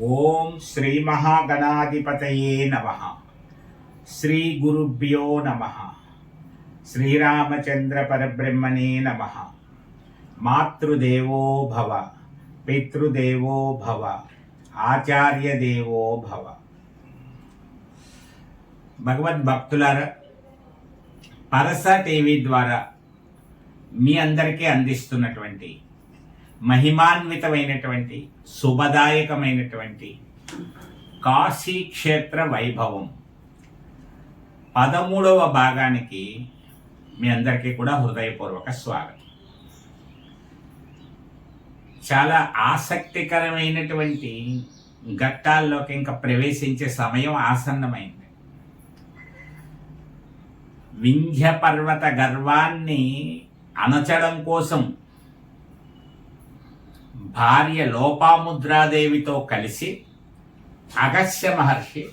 ఓం శ్రీ మహాగణాధిపతయే నమ. శ్రీ గురుభ్యో నమ. శ్రీరామచంద్ర పరబ్రహ్మణే నమ. మాతృదేవో భవ పితృదేవో భవ ఆచార్య దేవో భవ భగవద్భక్తులారా పరస టీవీ ద్వారా మీ అందరికీ అందిస్తున్నటువంటి మహిమాన్వితమైనటువంటి శుభదాయకమైనటువంటి కాశీ క్షేత్ర వైభవం. పదమూడవ భాగానికి మీ అందరికీ కూడా హృదయపూర్వక స్వాగతం. చాలా ఆసక్తికరమైనటువంటి ఘట్టాల్లోకి ఇంకా ప్రవేశించే సమయం ఆసన్నమైంది. వింధ్య పర్వత గర్వాన్ని అనచడం కోసం భార్య లోపాముద్రాదేవితో కలిసి అగస్య మహర్షి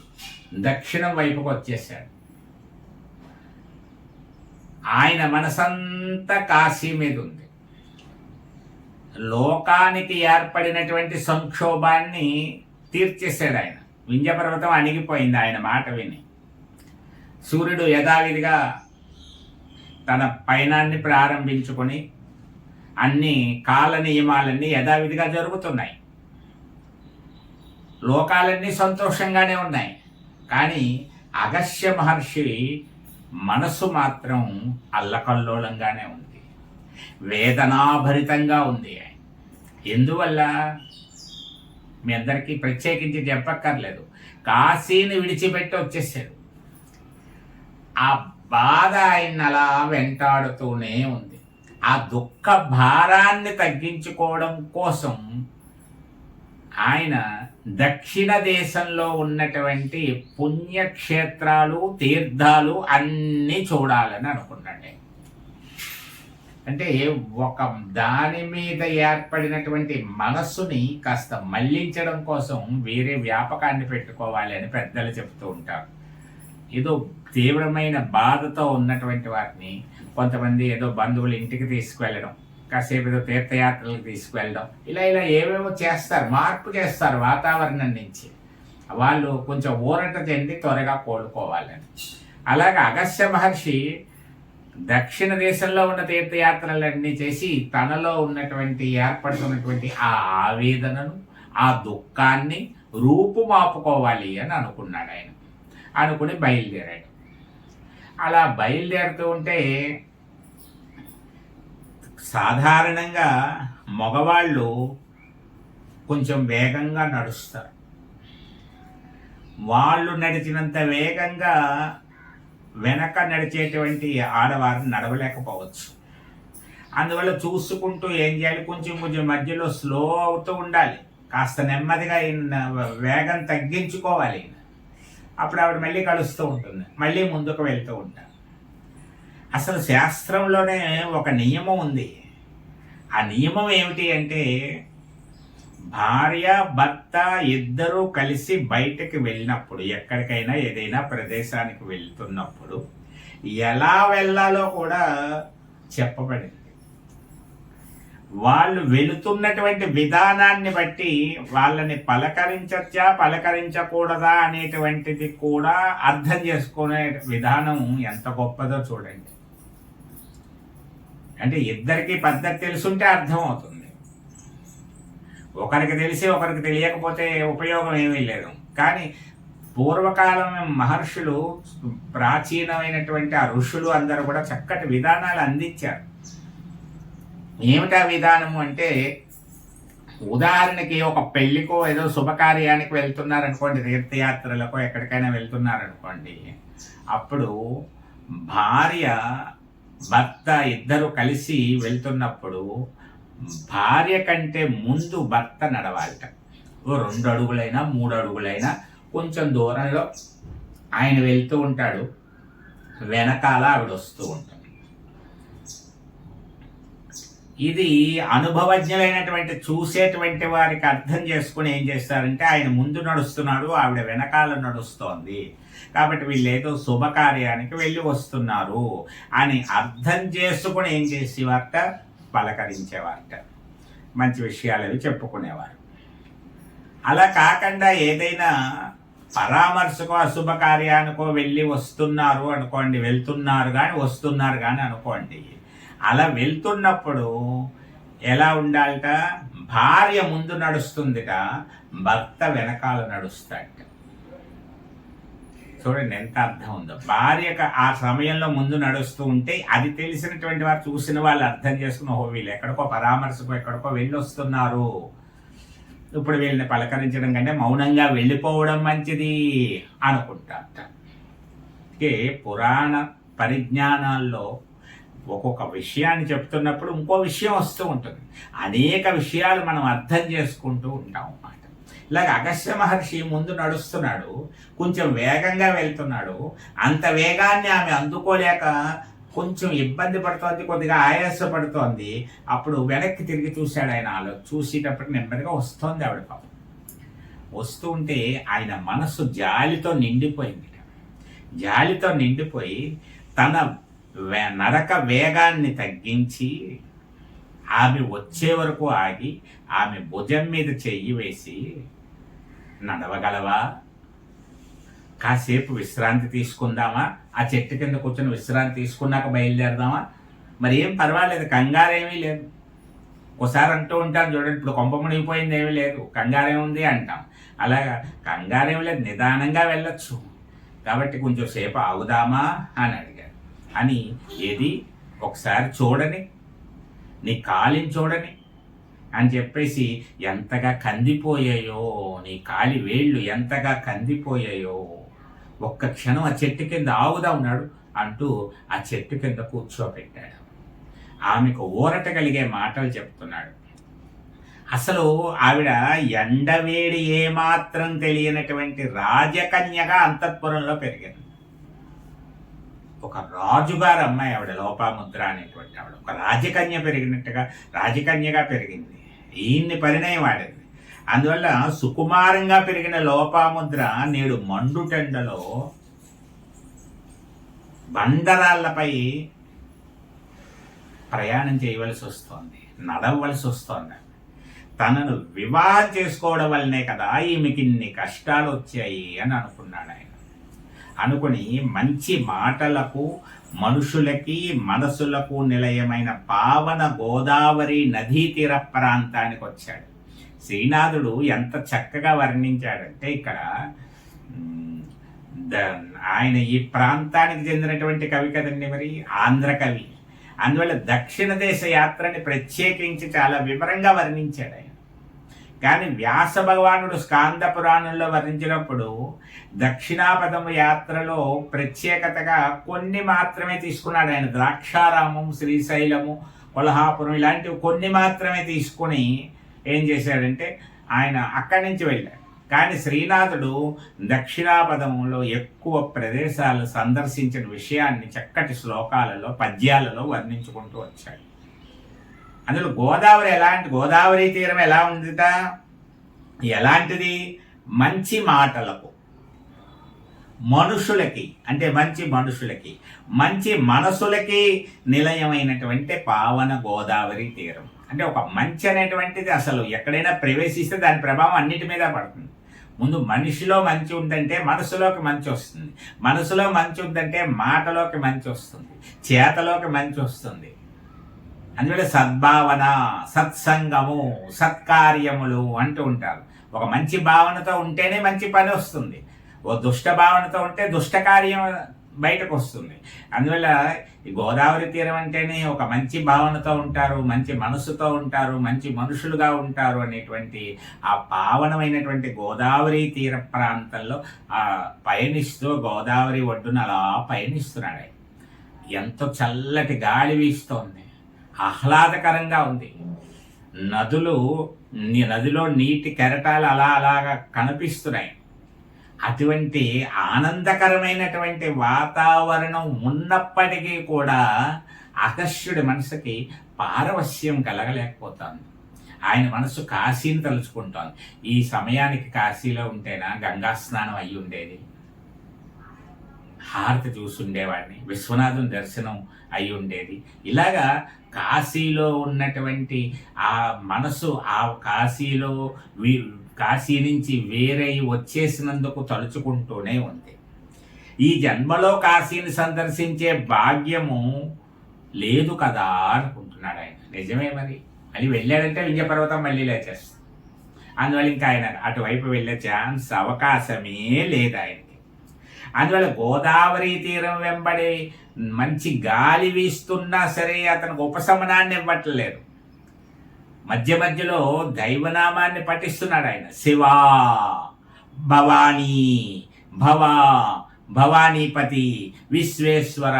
దక్షిణం వైపుకు వచ్చేశాడు. ఆయన మనసంతా కాశీ మీద ఉంది. లోకానికి ఏర్పడినటువంటి సంక్షోభాన్ని తీర్చేశాడు ఆయన. వింజపర్వతం అణిగిపోయింది ఆయన మాట విని. సూర్యుడు యథావిధిగా తన పయనాన్ని ప్రారంభించుకొని అన్ని కాల నియమాలన్నీ యథావిధిగా జరుగుతున్నాయి. లోకాలన్నీ సంతోషంగానే ఉన్నాయి. కానీ అగస్య మహర్షి మనసు మాత్రం అల్లకల్లోలంగానే ఉంది. వేదనాభరితంగా ఉంది ఎందువల్ల? మీ అందరికీ ప్రత్యేకించి చెప్పక్కర్లేదు. కాశీని విడిచిపెట్టి వచ్చేసాడు. ఆ బాధ ఆయన అలా వెంటాడుతూనే ఉంది. ఆ దుఃఖ భారాన్ని తగ్గించుకోవడం కోసం ఆయన దక్షిణ దేశంలో ఉన్నటువంటి పుణ్యక్షేత్రాలు తీర్థాలు అన్నీ చూడాలని అనుకున్నాడు అంటే ఒక దాని మీద ఏర్పడినటువంటి మనస్సుని కాస్త మళ్ళించడం కోసం వేరే వ్యాపకాన్ని పెట్టుకోవాలి అని పెద్దలు చెప్తూ ఉంటారు. ఏదో తీవ్రమైన బాధతో ఉన్నటువంటి వారిని కొంతమంది ఏదో బంధువులు ఇంటికి తీసుకువెళ్ళడం కాసేపు ఏదో తీర్థయాత్రలకు తీసుకువెళ్ళడం ఇలా ఇలా ఏమేమో చేస్తారు మార్పు చేస్తారు వాతావరణం నుంచి. వాళ్ళు కొంచెం ఊరట చెంది త్వరగా కోలుకోవాలని. అలాగే అగస్య మహర్షి దక్షిణ దేశంలో ఉన్న తీర్థయాత్రలన్నీ చేసి తనలో ఉన్నటువంటి ఏర్పడుతున్నటువంటి ఆ ఆవేదనను ఆ దుఃఖాన్ని రూపుమాపుకోవాలి అని అనుకున్నాడు ఆయన. అనుకుని బయలుదేరాడు. అలా బయలుదేరుతూ ఉంటే సాధారణంగా మగవాళ్ళు కొంచెం వేగంగా నడుస్తారు. వాళ్ళు నడిచినంత వేగంగా వెనక నడిచేటువంటి ఆడవారు నడవలేకపోవచ్చు. అందువల్ల చూసుకుంటూ ఏం చేయాలి? కొంచెం కొంచెం మధ్యలో స్లో అవుతూ ఉండాలి. కాస్త నెమ్మదిగా వేగం తగ్గించుకోవాలి. అప్పుడు ఆవిడ మళ్ళీ కలుస్తూ ఉంటుంది. మళ్ళీ ముందుకు వెళ్తూ ఉంటారు అసలు శాస్త్రంలోనే ఒక నియమం ఉంది. ఆ నియమం ఏమిటి అంటే భార్య భర్త ఇద్దరూ కలిసి బయటకు వెళ్ళినప్పుడు ఎక్కడికైనా ఏదైనా ప్రదేశానికి వెళ్తున్నప్పుడు ఎలా వెళ్ళాలో కూడా చెప్పబడింది. వాళ్ళు వెళుతున్నటువంటి విధానాన్ని బట్టి వాళ్ళని పలకరించచ్చా పలకరించకూడదా అనేటువంటిది కూడా అర్థం చేసుకునే విధానం ఎంత గొప్పదో చూడండి. అంటే ఇద్దరికి పద్ధతి తెలుసుంటే అర్థం అవుతుంది ఒకరికి తెలిసి ఒకరికి తెలియకపోతే ఉపయోగం ఏమీ లేదు. కానీ పూర్వకాలం మహర్షులు ప్రాచీనమైనటువంటి ఆ ఋషులు అందరూ కూడా చక్కటి విధానాలు అందించారు. ఏమిటా విధానము అంటే ఉదాహరణకి ఒక పెళ్ళికో ఏదో శుభకార్యానికి వెళ్తున్నారనుకోండి తీర్థయాత్రలకో ఎక్కడికైనా వెళ్తున్నారనుకోండి అప్పుడు భార్య భర్త ఇద్దరు కలిసి వెళ్తున్నప్పుడు భార్య కంటే ముందు భర్త నడవాలట. ఓ రెండు అడుగులైనా మూడు అడుగులైనా కొంచెం దూరంలో ఆయన వెళ్తూ ఉంటాడు. వెనకాల ఆవిడ వస్తూ ఉంటాడు ఇది అనుభవజ్ఞులైనటువంటి చూసేటువంటి వారికి అర్థం చేసుకుని ఏం చేస్తారంటే ఆయన ముందు నడుస్తున్నాడు ఆవిడ వెనకాల నడుస్తోంది. కాబట్టి వీళ్ళు ఏదో శుభకార్యానికి వెళ్ళి వస్తున్నారు అని అర్థం చేసుకుని ఏం చేసేవారట? పలకరించేవారట. మంచి విషయాలు అవి చెప్పుకునేవారు. అలా కాకుండా ఏదైనా పరామర్శకో అశుభకార్యానికో వెళ్ళి వస్తున్నారు అనుకోండి వెళ్తున్నారు కానీ వస్తున్నారు కానీ అనుకోండి. అలా వెళ్తున్నప్పుడు ఎలా ఉండాలట? భార్య ముందు నడుస్తుందిట భర్త వెనకాల నడుస్తాడట. చూడండి ఎంత అర్థం ఉందో. భార్యకు ఆ సమయంలో ముందు నడుస్తూ ఉంటే అది తెలిసినటువంటి వారు చూసిన వాళ్ళు అర్థం చేసుకున్న ఓహో వీళ్ళు ఎక్కడికో పరామర్శకు ఎక్కడికో వెళ్ళి వస్తున్నారు ఇప్పుడు వీళ్ళని పలకరించడం కంటే మౌనంగా వెళ్ళిపోవడం మంచిది అనుకుంటారట. అందుకే పురాణ పరిజ్ఞానాల్లో ఒక్కొక్క విషయాన్ని చెప్తున్నప్పుడు ఇంకో విషయం వస్తూ ఉంటుంది. అనేక విషయాలు మనం అర్థం చేసుకుంటూ ఉంటాం అన్నమాట. ఇలాగ అగస్య మహర్షి ముందు నడుస్తున్నాడు కొంచెం వేగంగా వెళ్తున్నాడు. అంత వేగాన్ని ఆమె అందుకోలేక కొంచెం ఇబ్బంది పడుతోంది కొద్దిగా ఆయాసపడుతోంది అప్పుడు వెనక్కి తిరిగి చూశాడు ఆయన ఆలో చూసేటప్పటికి నెమ్మదిగా వస్తోంది ఆవిడ పాపం. వస్తూ ఉంటే ఆయన మనసు జాలితో నిండిపోయింది జాలితో నిండిపోయి తన నడక వేగాన్ని తగ్గించి ఆమె వచ్చే వరకు ఆగి ఆమె భుజం మీద చెయ్యి వేసి నడవగలవా? కాసేపు విశ్రాంతి తీసుకుందామా? ఆ చెట్టు కింద కూర్చొని విశ్రాంతి తీసుకున్నాక బయలుదేరదామా? మరి ఏం పర్వాలేదు కంగారేమీ లేదు. ఒకసారి అంటూ ఉంటాను చూడండి ఇప్పుడు కొంప మునిగిపోయింది ఏమీ లేదు. కంగారేముంది అంటాం. అలాగా కంగారేమి లేదు నిదానంగా వెళ్ళొచ్చు. కాబట్టి కొంచెం సేపు ఆగుదామా అని అడిగారు అని ఏది? ఒకసారి చూడని నీ కాలిని చూడని అని చెప్పేసి ఎంతగా కందిపోయాయో నీ కాలి వేళ్ళు ఎంతగా కందిపోయాయో ఒక్క క్షణం ఆ చెట్టు కింద ఆగుదా ఉన్నాడు అంటూ ఆ చెట్టు కింద కూర్చోబెట్టాడు. ఆమెకు ఊరట కలిగే మాటలు చెప్తున్నాడు. అసలు ఆవిడ ఎండవేడి ఏమాత్రం తెలియనటువంటి రాజకన్యగా అంతఃపురంలో పెరిగింది. ఒక రాజుగారు అమ్మాయి ఆవిడ లోపాముద్ర అనేటువంటి ఆవిడ. ఒక రాజకన్య పెరిగినట్టుగా రాజకన్యగా పెరిగింది. ఈయన్ని పరిణయం ఆడింది. అందువల్ల సుకుమారంగా పెరిగిన లోపాముద్ర నేడు మండుటెండలో బండరాళ్ళపై ప్రయాణం చేయవలసి వస్తోంది నడవలసి వస్తోంది. తనను వివాహం చేసుకోవడం వల్లనే కదా ఈమెకి ఇన్ని కష్టాలు వచ్చాయి అని అనుకున్నాడు ఆయన అనుకుని మంచి మాటలకు మనుషులకి మనసులకు నిలయమైన పావన గోదావరి నదీ తీర ప్రాంతానికి వచ్చాడు. శ్రీనాథుడు ఎంత చక్కగా వర్ణించాడంటే ఇక్కడ ద- ఆయన ఈ ప్రాంతానికి చెందినటువంటి కవి కదండి మరి? ఆంధ్ర కవి. అందువల్ల దక్షిణ దేశ యాత్రని ప్రత్యేకించి చాలా వివరంగా వర్ణించాడు ఆయన. కానీ వ్యాస భగవానుడు స్కాంద పురాణంలో వర్ణించినప్పుడు దక్షిణాపదము యాత్రలో ప్రత్యేకతగా కొన్ని మాత్రమే తీసుకున్నాడు ఆయన. ద్రాక్షారామం శ్రీశైలము కొల్హాపురం ఇలాంటివి కొన్ని మాత్రమే తీసుకుని ఏం చేశాడంటే ఆయన అక్కడి నుంచి వెళ్ళాడు. కానీ శ్రీనాథుడు దక్షిణాపదంలో ఎక్కువ ప్రదేశాలు సందర్శించిన విషయాన్ని చక్కటి శ్లోకాలలో పద్యాలలో వర్ణించుకుంటూ వచ్చాడు. అందులో గోదావరి ఎలాంటి గోదావరి తీరం ఎలా ఉందిట? ఎలాంటిది? మంచి మాటలకు. మనుషులకి అంటే మంచి మనుషులకి మంచి మనసులకి నిలయమైనటువంటి పావన గోదావరి తీరం. అంటే ఒక మంచి అనేటువంటిది అసలు ఎక్కడైనా ప్రవేశిస్తే దాని ప్రభావం అన్నిటి మీద పడుతుంది. ముందు మనిషిలో మంచి ఉందంటే మనసులోకి మంచి వస్తుంది. మనసులో మంచి ఉందంటే మాటలోకి మంచి వస్తుంది. చేతలోకి మంచి వస్తుంది. అందువల్ల సద్భావన సత్సంగము సత్కార్యములు అంటూ ఉంటారు. ఒక మంచి భావనతో ఉంటేనే మంచి పని వస్తుంది. ఓ దుష్ట భావనతో ఉంటే దుష్టకార్యం బయటకు వస్తుంది. అందువల్ల ఈ గోదావరి తీరం అంటేనే ఒక మంచి భావనతో ఉంటారు మంచి మనసుతో ఉంటారు మంచి మనుషులుగా ఉంటారు అనేటువంటి ఆ పావనమైనటువంటి గోదావరి తీర ప్రాంతంలో ఆ పయనిస్తూ గోదావరి ఒడ్డున అలా పయనిస్తున్నాడు ఎంతో చల్లటి గాలి వీస్తోంది. ఆహ్లాదకరంగా ఉంది. నదులు నదిలో నీటి కెరటాలు అలా అలాగా కనిపిస్తున్నాయి. అటువంటి ఆనందకరమైనటువంటి వాతావరణం ఉన్నప్పటికీ కూడా అగస్యుడి మనసుకి పారవస్యం కలగలేకపోతుంది. ఆయన మనసు కాశీని తలుచుకుంటోంది. ఈ సమయానికి కాశీలో ఉంటేనా గంగా స్నానం అయి ఉండేది? హారతి చూసుండేవాడిని విశ్వనాథుని దర్శనం అయి ఉండేది. ఇలాగా కాశీలో ఉన్నటువంటి ఆ మనసు ఆ కాశీలో కాశీ నుంచి వేరై వచ్చేసినందుకు తలుచుకుంటూనే ఉంది. ఈ జన్మలో కాశీని సందర్శించే భాగ్యము లేదు కదా అనుకుంటున్నాడు ఆయన. నిజమే మరి. మళ్ళీ వెళ్ళాడంటే వింధ్యపర్వతం మళ్ళీ లేచేస్తుంది. అందువల్ల ఇంకా ఆయన అటువైపు వెళ్ళే ఛాన్స్ అవకాశమే లేదు ఆయనకి. అందువల్ల గోదావరి తీరం వెంబడి మంచి గాలి వీస్తున్నా సరే అతనికి ఉపశమనాన్ని ఇవ్వట్లేదు. మధ్య మధ్యలో దైవనామాన్ని పఠిస్తున్నాడు ఆయన. శివా భవానీ భవా భవానీపతి విశ్వేశ్వర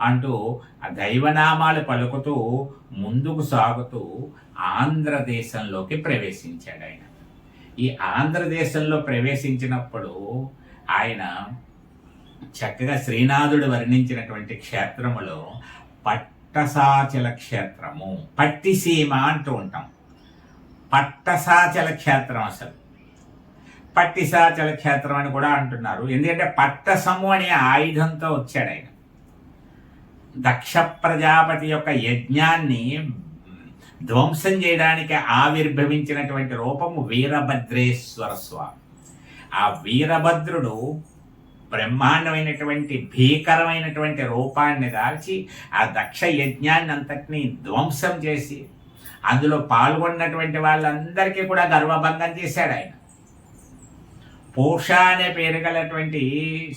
అంటూ ఆ దైవనామాలు పలుకుతూ ముందుకు సాగుతూ ఆంధ్రదేశంలోకి ప్రవేశించాడు ఆయన. ఈ ఆంధ్రదేశంలో ప్రవేశించినప్పుడు ఆయన చక్కగా శ్రీనాథుడు వర్ణించినటువంటి క్షేత్రములో పట్టసాచల క్షేత్రము పట్టిసీమ అంటూ ఉంటాం. పట్టసాచల క్షేత్రం అసలు. పట్టిసాచల క్షేత్రం అని కూడా అంటున్నారు. ఎందుకంటే పట్టసము అనే ఆయుధంతో వచ్చాడు ఆయన. దక్ష ప్రజాపతి యొక్క యజ్ఞాన్ని ధ్వంసం చేయడానికి ఆవిర్భవించినటువంటి రూపము వీరభద్రేశ్వర స్వామి. ఆ వీరభద్రుడు బ్రహ్మాండమైనటువంటి భీకరమైనటువంటి రూపాన్ని దాల్చి ఆ దక్ష యజ్ఞాన్ని అంతటినీ ధ్వంసం చేసి అందులో పాల్గొన్నటువంటి వాళ్ళందరికీ కూడా గర్వభంగం చేశాడు ఆయన. పోష అనే పేరు గలటువంటి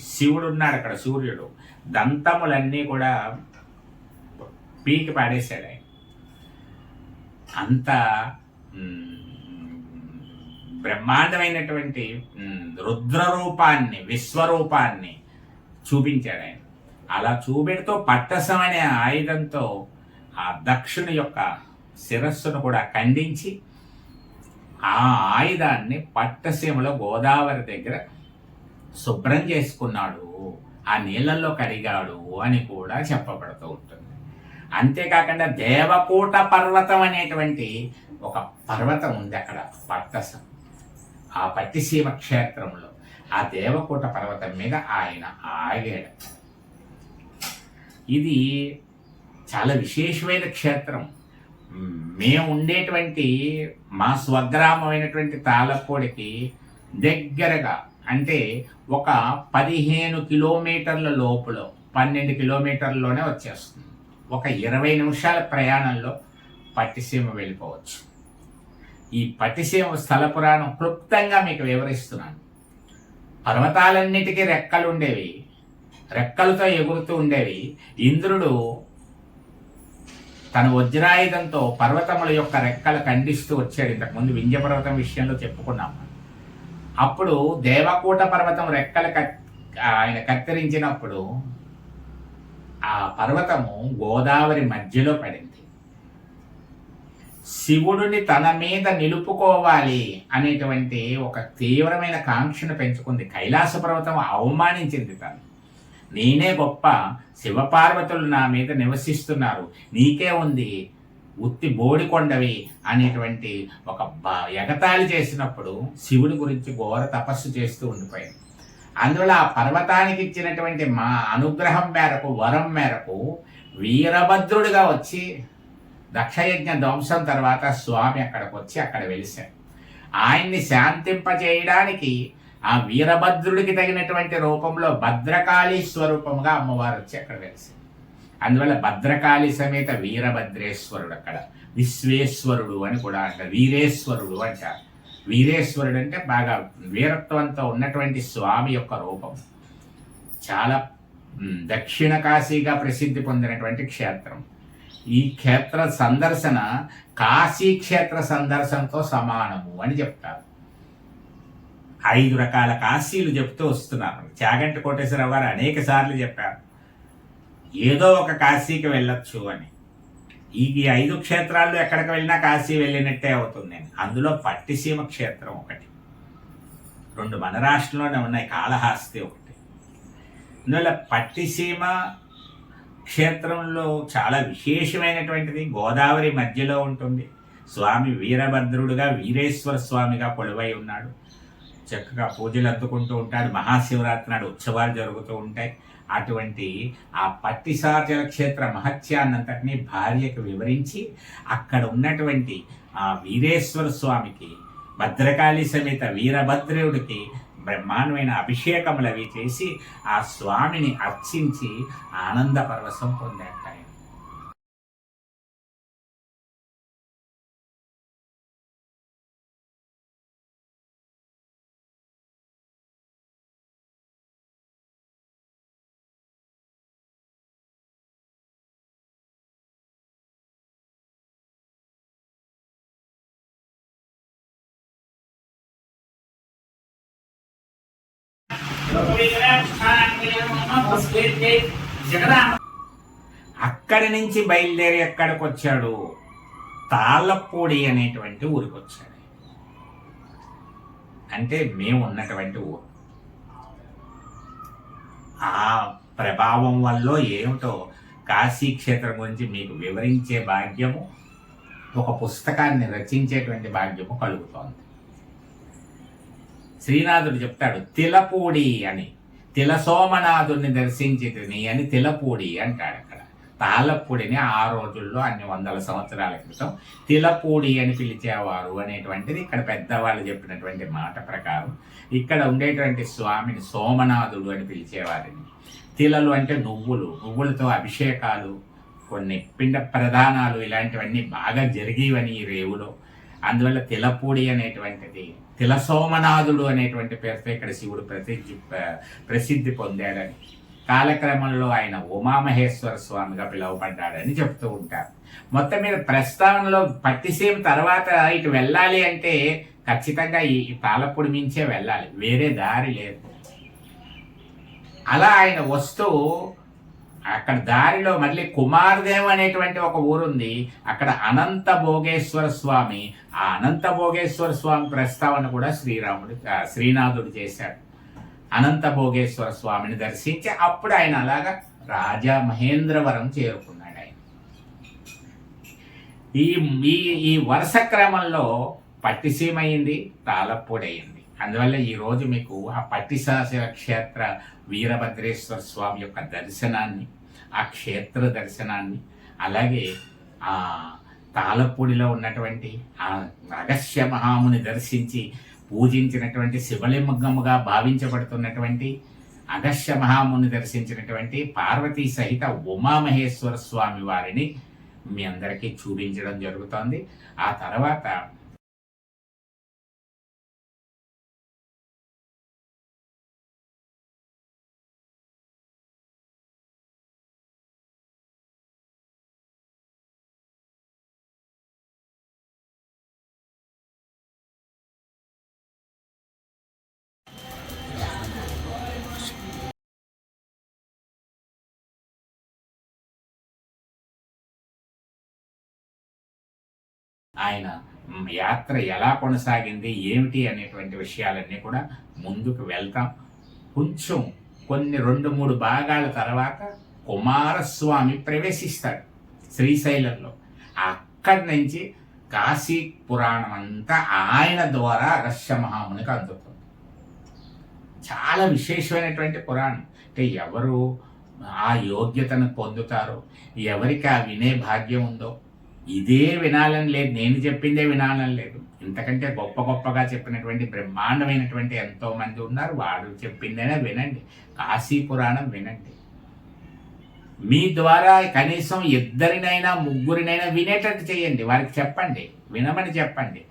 శివుడు ఉన్నాడు అక్కడ సూర్యుడు. దంతములన్నీ కూడా పీకి పాడేశాడు ఆయన. అంత బ్రహ్మాండమైనటువంటి రుద్ర రూపాన్ని విశ్వరూపాన్ని చూపించాడు ఆయన. అలా చూపెడుతూ పట్టసం అనే ఆయుధంతో ఆ దక్షుని యొక్క శిరస్సును కూడా ఖండించి ఆ ఆయుధాన్ని పట్టసీమలో గోదావరి దగ్గర శుభ్రం చేసుకున్నాడు. ఆ నీళ్ళల్లో కడిగాడు అని కూడా చెప్పబడుతూ ఉంటుంది. అంతేకాకుండా దేవకూట పర్వతం అనేటువంటి ఒక పర్వతం ఉంది అక్కడ పట్టసం ఆ పట్టిసీమ క్షేత్రంలో ఆ దేవకూట పర్వతం మీద ఆయన ఆగాడు. ఇది చాలా విశేషమైన క్షేత్రం. మేము ఉండేటువంటి మా స్వగ్రామమైనటువంటి తాళపూడికి దగ్గరగా అంటే ఒక పదిహేను కిలోమీటర్ల లోపల పన్నెండు కిలోమీటర్లలోనే వచ్చేస్తుంది. ఒక ఇరవై నిమిషాల ప్రయాణంలో పట్టిసీమ వెళ్ళిపోవచ్చు. ఈ పట్టిసీమ స్థల పురాణం క్లుప్తంగా మీకు వివరిస్తున్నాను. పర్వతాలన్నిటికీ రెక్కలు ఉండేవి. రెక్కలతో ఎగురుతూ ఉండేవి. ఇంద్రుడు తన వజ్రాయుధంతో పర్వతముల యొక్క రెక్కలు ఖండిస్తూ వచ్చాడు. ఇంతకుముందు వింధ్య పర్వతం విషయంలో చెప్పుకున్నాం. అప్పుడు దేవకూట పర్వతం రెక్కలు ఆయన కత్తిరించినప్పుడు ఆ పర్వతము గోదావరి మధ్యలో పడింది. శివుడిని తన మీద నిలుపుకోవాలి అనేటువంటి ఒక తీవ్రమైన కాంక్షను పెంచుకుంది కైలాస పర్వతం అవమానించింది తను. నేనే గొప్ప శివపార్వతులు నా మీద నివసిస్తున్నారు. నీకే ఉంది ఉత్తి బోడికొండవి అనేటువంటి ఒక ఎగతాళి చేసినప్పుడు శివుడి గురించి ఘోర తపస్సు చేస్తూ ఉండిపోయింది. అందువల్ల ఆ పర్వతానికి ఇచ్చినటువంటి మా అనుగ్రహం మేరకు వరం మేరకు వీరభద్రుడిగా వచ్చి దక్షయజ్ఞ ధ్వంసం తర్వాత స్వామి అక్కడికి వచ్చి అక్కడ వెలిశాడు. ఆయన్ని శాంతింపజేయడానికి ఆ వీరభద్రుడికి తగినటువంటి రూపంలో భద్రకాళి స్వరూపంగా అమ్మవారు వచ్చి అక్కడ వెలిసింది అందువల్ల భద్రకాళి సమేత వీరభద్రేశ్వరుడు అక్కడ విశ్వేశ్వరుడు అని కూడా అంటారు. వీరేశ్వరుడు అంటారు. వీరేశ్వరుడు అంటే బాగా వీరత్వంతో ఉన్నటువంటి స్వామి యొక్క రూపం. చాలా దక్షిణ కాశీగా ప్రసిద్ధి పొందినటువంటి క్షేత్రం. ఈ క్షేత్ర సందర్శన కాశీ క్షేత్ర సందర్శనతో సమానము అని చెప్తారు. ఐదు రకాల కాశీలు చెప్తూ వస్తున్నారు. చాగంటి కోటేశ్వరరావు గారు అనేక సార్లు చెప్పారు. ఏదో ఒక కాశీకి వెళ్ళొచ్చు అని. ఈ ఐదు క్షేత్రాల్లో ఎక్కడికి వెళ్ళినా కాశీ వెళ్ళినట్టే అవుతుంది అందులో పట్టిసీమ క్షేత్రం ఒకటి. రెండు మన రాష్ట్రంలోనే ఉన్నాయి. కాళహాస్తి ఒకటి. అందువల్ల పట్టిసీమ క్షేత్రంలో చాలా విశేషమైనటువంటిది గోదావరి మధ్యలో ఉంటుంది. స్వామి వీరభద్రుడుగా వీరేశ్వర స్వామిగా కొలువై ఉన్నాడు. చక్కగా పూజలు అందుకుంటూ ఉంటాడు. మహాశివరాత్రి నాడు ఉత్సవాలు జరుగుతూ ఉంటాయి. అటువంటి ఆ పట్టిసార్జల క్షేత్ర మహత్యాన్నంతటినీ భార్యకు వివరించి అక్కడ ఉన్నటువంటి ఆ వీరేశ్వర స్వామికి భద్రకాళి సమేత వీరభద్రుడికి బ్రహ్మాండమైన అభిషేకములు అవి చేసి ఆ స్వామిని అర్చించి ఆనంద పరవశం పొందాట అక్కడి నుంచి బయలుదేరి ఎక్కడికి వచ్చాడు? తాళ్ళపూడి అనేటువంటి ఊరికి వచ్చాడు. అంటే మేము ఉన్నటువంటి ఊరు. ఆ ప్రభావం వల్ల ఏమిటో కాశీ క్షేత్రం గురించి మీకు వివరించే భాగ్యము ఒక పుస్తకాన్ని రచించేటువంటి భాగ్యము కలుగుతోంది. శ్రీనాథుడు చెప్తాడు తిలపూడి అని. తిలసోమనాథుడిని దర్శించితిని అని తిలపూడి అంటాడు అక్కడ. తాళపూడిని ఆ రోజుల్లో అన్ని వందల సంవత్సరాల క్రితం తిలపూడి అని పిలిచేవారు అనేటువంటిది ఇక్కడ పెద్దవాళ్ళు చెప్పినటువంటి మాట ప్రకారం ఇక్కడ ఉండేటువంటి స్వామిని సోమనాథుడు అని పిలిచేవారిని. తిలలు అంటే నువ్వులు నువ్వులతో అభిషేకాలు కొన్ని పిండ ప్రధానాలు ఇలాంటివన్నీ బాగా జరిగేవని ఈ రేవులో. అందువల్ల తిలపూడి అనేటువంటిది తిలసోమనాథుడు అనేటువంటి పేరుతో ఇక్కడ శివుడు ప్రసిద్ధి ప్రసిద్ధి పొందాడని. కాలక్రమంలో ఆయన ఉమామహేశ్వర స్వామిగా పిలువబడ్డాడని చెప్తూ ఉంటారు. మొత్తం మీద ప్రస్తావనలో పట్టిసీమ తర్వాత ఇటు వెళ్ళాలి అంటే ఖచ్చితంగా ఈ తాళపూడి మించే వెళ్ళాలి. వేరే దారి లేదు. అలా ఆయన వస్తూ అక్కడ దారిలో మళ్ళీ కుమారదేవ్ అనేటువంటి ఒక ఊరుంది. అక్కడ అనంత భోగేశ్వర స్వామి ఆ అనంత భోగేశ్వర స్వామి ప్రస్తావన కూడా శ్రీరాముడు శ్రీనాథుడు చేశాడు. అనంత భోగేశ్వర స్వామిని దర్శించి అప్పుడు ఆయన అలాగా రాజా మహేంద్రవరం చేరుకున్నాడు ఆయన. ఈ ఈ ఈ వరుస క్రమంలో పట్టిసీమ అయింది తాళప్పొడయింది. అందువల్ల ఈరోజు మీకు ఆ పట్టిసాశివ క్షేత్ర వీరభద్రేశ్వర స్వామి యొక్క దర్శనాన్ని ఆ క్షేత్ర దర్శనాన్ని అలాగే ఆ తాళపూడిలో ఉన్నటువంటి ఆ అగస్య మహాముని దర్శించి పూజించినటువంటి శివలింగముగా భావించబడుతున్నటువంటి అగస్య మహాముని దర్శించినటువంటి పార్వతీ సహిత ఉమామహేశ్వర స్వామి వారిని మీ అందరికీ చూపించడం జరుగుతోంది. ఆ తర్వాత ఆయన యాత్ర ఎలా కొనసాగింది ఏమిటి అనేటువంటి విషయాలన్నీ కూడా ముందుకు వెళ్తాం. కొంచెం కొన్ని రెండు మూడు భాగాల తర్వాత కుమారస్వామి ప్రవేశిస్తాడు శ్రీశైలంలో. అక్కడి నుంచి కాశీ పురాణం అంతా ఆయన ద్వారా అగస్య మహామునికి అందుతుంది. చాలా విశేషమైనటువంటి పురాణం. అంటే ఎవరు ఆ యోగ్యతను పొందుతారో? ఎవరికి ఆ వినే భాగ్యం ఉందో? ఇదే వినాలని లేదు నేను చెప్పిందే వినాలని లేదు. ఇంతకంటే గొప్ప గొప్పగా చెప్పినటువంటి బ్రహ్మాండమైనటువంటి ఎంతో మంది ఉన్నారు వాడు చెప్పిందైనా వినండి. కాశీ పురాణం వినండి. మీ ద్వారా కనీసం ఇద్దరినైనా ముగ్గురినైనా వినేటట్టు చేయండి. వారికి చెప్పండి వినమని చెప్పండి.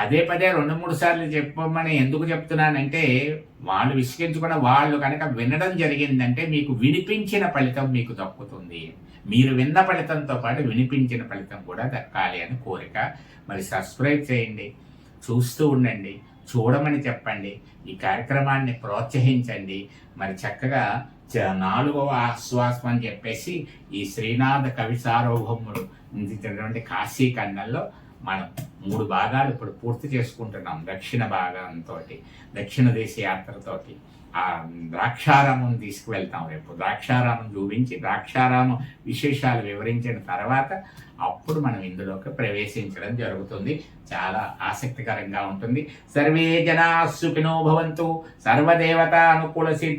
పదే పదే రెండు మూడు సార్లు చెప్పమని ఎందుకు చెప్తున్నానంటే వాళ్ళు విసిగించుకున్న వాళ్ళు కనుక వినడం జరిగిందంటే మీకు వినిపించిన ఫలితం మీకు దక్కుతుంది. మీరు విన్న ఫలితంతో పాటు వినిపించిన ఫలితం కూడా దక్కాలి అని కోరిక. మరి సబ్స్క్రైబ్ చేయండి చూస్తూ ఉండండి చూడమని చెప్పండి ఈ కార్యక్రమాన్ని ప్రోత్సహించండి. మరి చక్కగా చ- నాలుగవ ఆశ్వాసం అని చెప్పేసి ఈ శ్రీనాథ కవి సార్వభౌముడు అందించినటువంటి కాశీ కన్నల్లో మనం మూడు భాగాలు ఇప్పుడు పూర్తి చేసుకుంటున్నాం. దక్షిణ భాగంతో దక్షిణ దేశ యాత్రతోటి. ఆ ద్రాక్షారామం తీసుకువెళ్తాం రేపు. ద్రాక్షారామం చూపించి ద్రాక్షారామం విశేషాలు వివరించిన తర్వాత అప్పుడు మనం ఇందులోకి ప్రవేశించడం జరుగుతుంది. చాలా ఆసక్తికరంగా ఉంటుంది. సర్వే జనా సుఖినో భవంతు. సర్వదేవత అనుకూల